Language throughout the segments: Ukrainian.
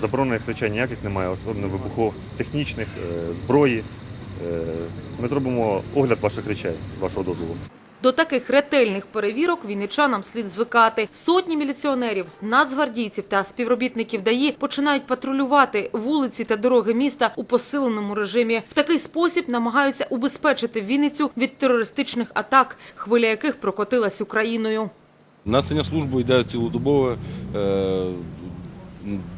Заборонених речей ніяких немає, особливо вибухотехнічних, е, зброї. Е, Ми зробимо огляд ваших речей, вашого дозволу. До таких ретельних перевірок вінничанам слід звикати. Сотні міліціонерів, нацгвардійців та співробітників ДАІ починають патрулювати вулиці та дороги міста у посиленому режимі. В такий спосіб намагаються убезпечити Вінницю від терористичних атак, хвиля яких прокотилась Україною. Несення служби йде цілодобово, е,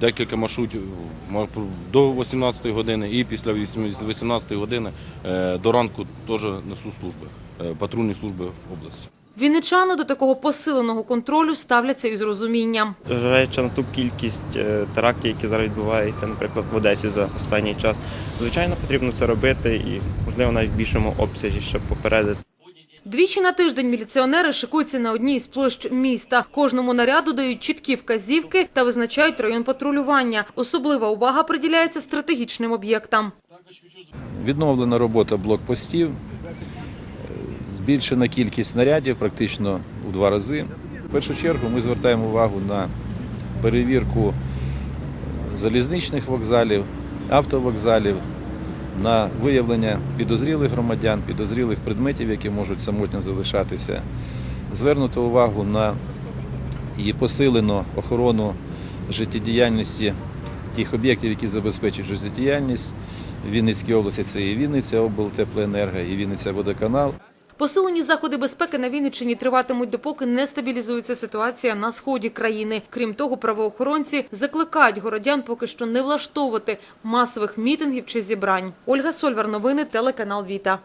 декілька маршрутів ма- до 18 години і після 18 години е, до ранку теж несу служби, е, патрульні служби області. Вінничани до такого посиленого контролю ставляться із розумінням. Зважаючи на ту кількість е, терактів, які зараз відбуваються, наприклад, в Одесі за останній час, звичайно, потрібно це робити і, можливо, навіть в більшому обсязі, щоб попередити. Двічі на тиждень міліціонери шикуються на одній із площ міста. Кожному наряду дають чіткі вказівки та визначають район патрулювання. Особлива увага приділяється стратегічним об'єктам. Відновлена робота блокпостів, збільшена кількість снарядів практично у два рази. В першу чергу ми звертаємо увагу на перевірку залізничних вокзалів, автовокзалів, на виявлення підозрілих громадян, підозрілих предметів, які можуть самотньо залишатися. Звернуто увагу на і посилену охорону життєдіяльності тих об'єктів, які забезпечують життєдіяльність. В Вінницькій області це і Вінниця облтеплоенерго, і Вінниця водоканал. Посилені заходи безпеки на Вінниччині триватимуть, допоки не стабілізується ситуація на сході країни. Крім того, правоохоронці закликають городян поки що не влаштовувати масових мітингів чи зібрань. Ольга Сольвар, новини, телеканал Віта.